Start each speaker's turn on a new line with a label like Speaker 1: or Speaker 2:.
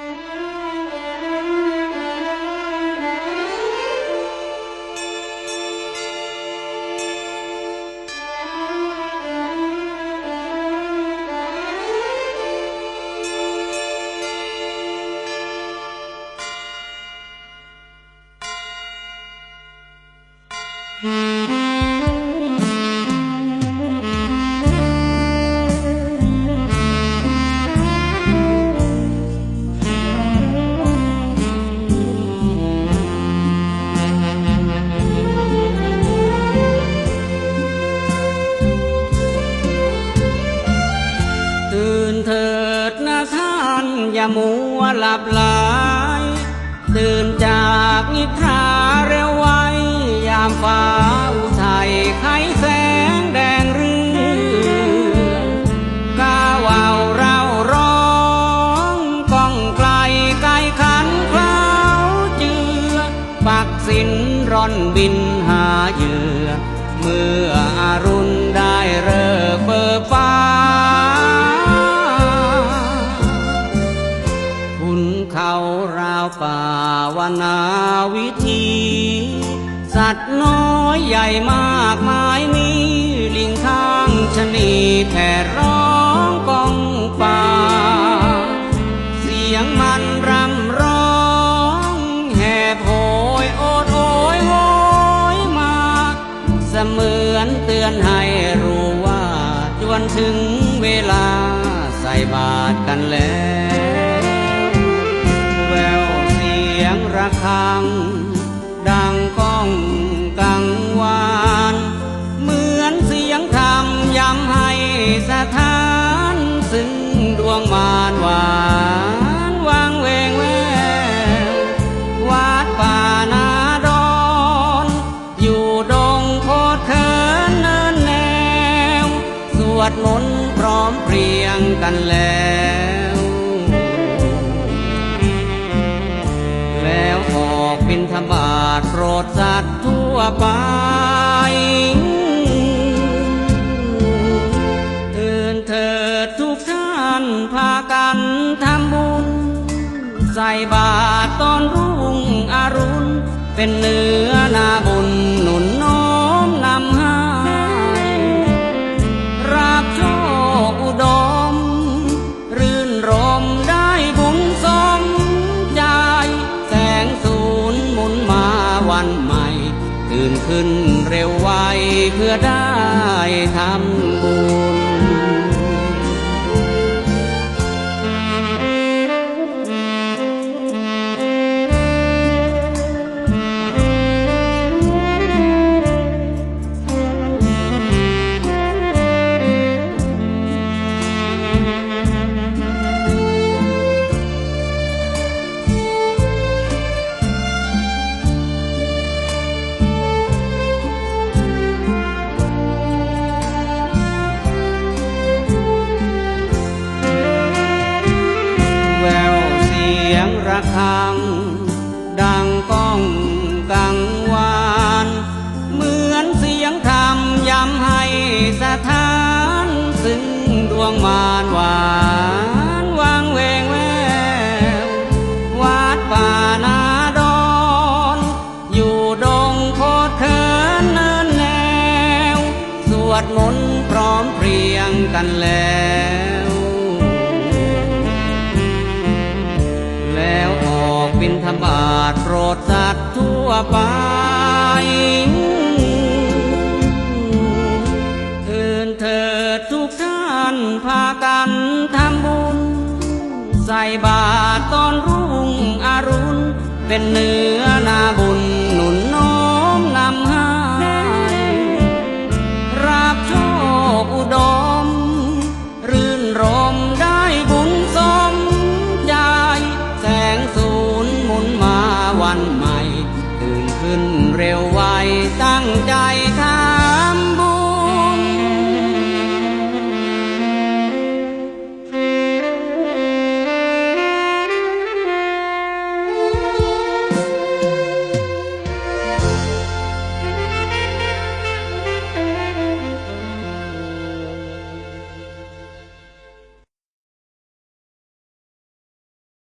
Speaker 1: ตื่ หลับไหลตื่นจากนิทราเร็วไวยามฟ้าอุทัยไขแสงแดงเรื่อก้าวเอาเราร้องก้องไกลไกลขันคล้าวเจือ ปักสินร่อนบินหาเหยื่อ เมื่ออรุณได้เลิกเบิกฟ้า เขาราวป่าวนาวิธี สัตว์น้อยใหญ่มากมายมีลิงข้างชะนีแผ่ร้องกองป่า เสียงมันรำร้องแห่โหยโอดโอยโอยมา เสมือนเตือนให้รู้ว่าจวนถึงเวลาใส่บาตรกันแล้ว ยงระฆัง ดังก้องกังวาน เหมือนเสียงธรรมย้ำให้สถานซึ่งดวงมารหวานวางเวงแวววัดป่านาดอนอยู่ดงโคตรเคินเนินแนว สวดมนต์พร้อมเพรียงกันแล้วแล้ว รดสัตว์ทั่วไป ตื่นเถิดทุกท่านพากันทำบุญ ใส่บาตรตอนรุ่งอรุณ เป็นเนื้อนาบุญ วันใหม่ ตื่นขึ้นเร็วไวเพื่อได้ทำบุญ ดวงมารหวานวางเวงแวววัดป่านาดอนอยู่ดงโคตรเคินเนินแนว สวดมนต์พร้อมเพรียงกันแล้ว แล้วออกบินธบาตโปรดสัตว์ทั่วไป ใส่บาตรตอนรุ่งอรุณ เป็นเนื้อนาบุญหนุนน้อมนำให้ราบโชคอุดม รื่นรมได้บุญสมใจ แสงสูนหมุนมาวันใหม่ ตื่นขึ้นเร็ว